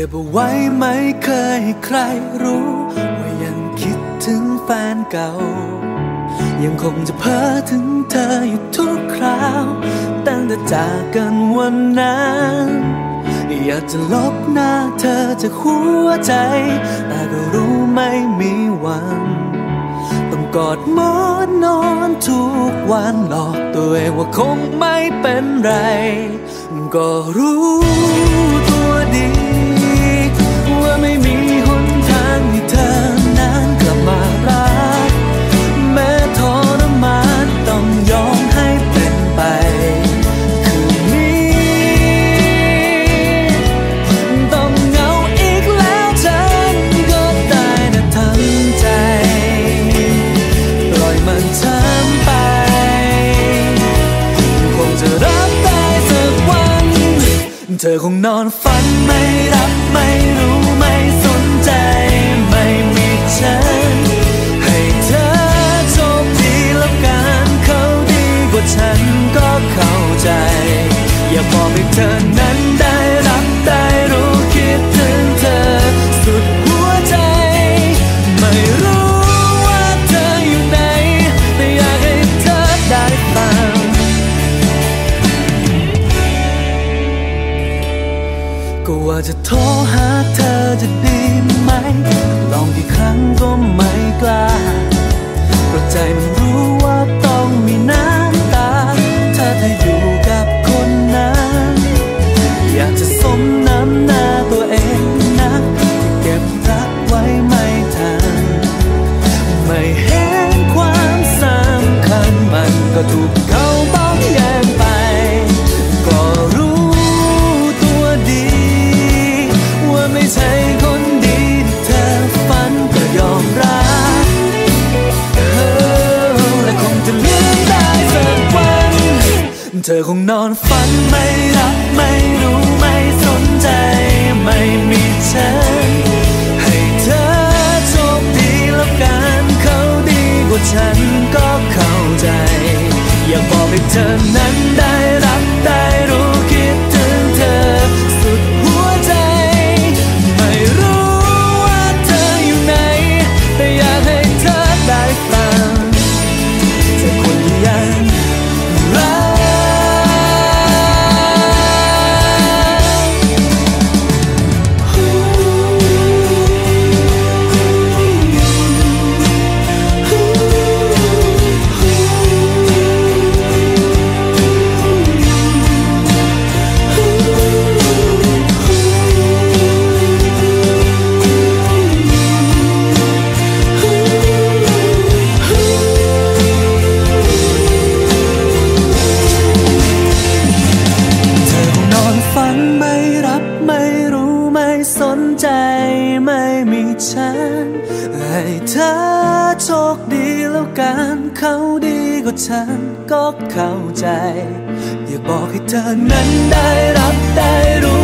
ก็บเอาไว้ไม่เคยให้ใครรู้ ว่ายังคิดถึงแฟนเก่า ยังคงจะเพ้อถึงเธออยู่ทุกคราว ตั้งแต่จากกันวันนั้นอยากจะลบหน้าเธอจากหัวใจ แต่ก็รู้ไม่มีวันต้องกอดหมอนนอนทุกวันหลอกตัวเองว่าคงไม่เป็นไร ก็รู้ตัวดี ไม่มีหนทางให้เธอนั้นกลับมารัก แม้ทรมานต้องยอมให้เป็นไป คืนนี้ ต้องเหงาอีกแล้วฉันก็ได้แต่ทำใจ ปล่อยมันช้ำไป คงจะรับได้สักวัน เธอคงนอนฝันไม่รับไม่ ก็เข้าใจ อยากบอกให้เธอนั้นได้รับได้รู้คิดถึงเธอ สุดหัวใจ ไม่รู้ว่าเธออยู่ไหน แต่อยากให้เธอได้ฟัง ก็ว่าจะโทรหาเธอจะดีไหม ลองกี่ครั้งก็ไม่กล้าเพราะใจมัน ธอคงนอนฝันไม่รักไม่รู้ไม่สนใจไม่มีฉัน ให้เธอโชคดีแล้วกันเขาดีกว่าฉันก็เข้าใจ อยากบอกให้เธอนั้น ไม่มีฉันให้เธอโชคดีแล้วกันเขาดีกว่าฉันก็เข้าใจ อยากบอกให้เธอนั้นได้รับได้รู้คิดถึงเธอสุดหัวใจไม่รู้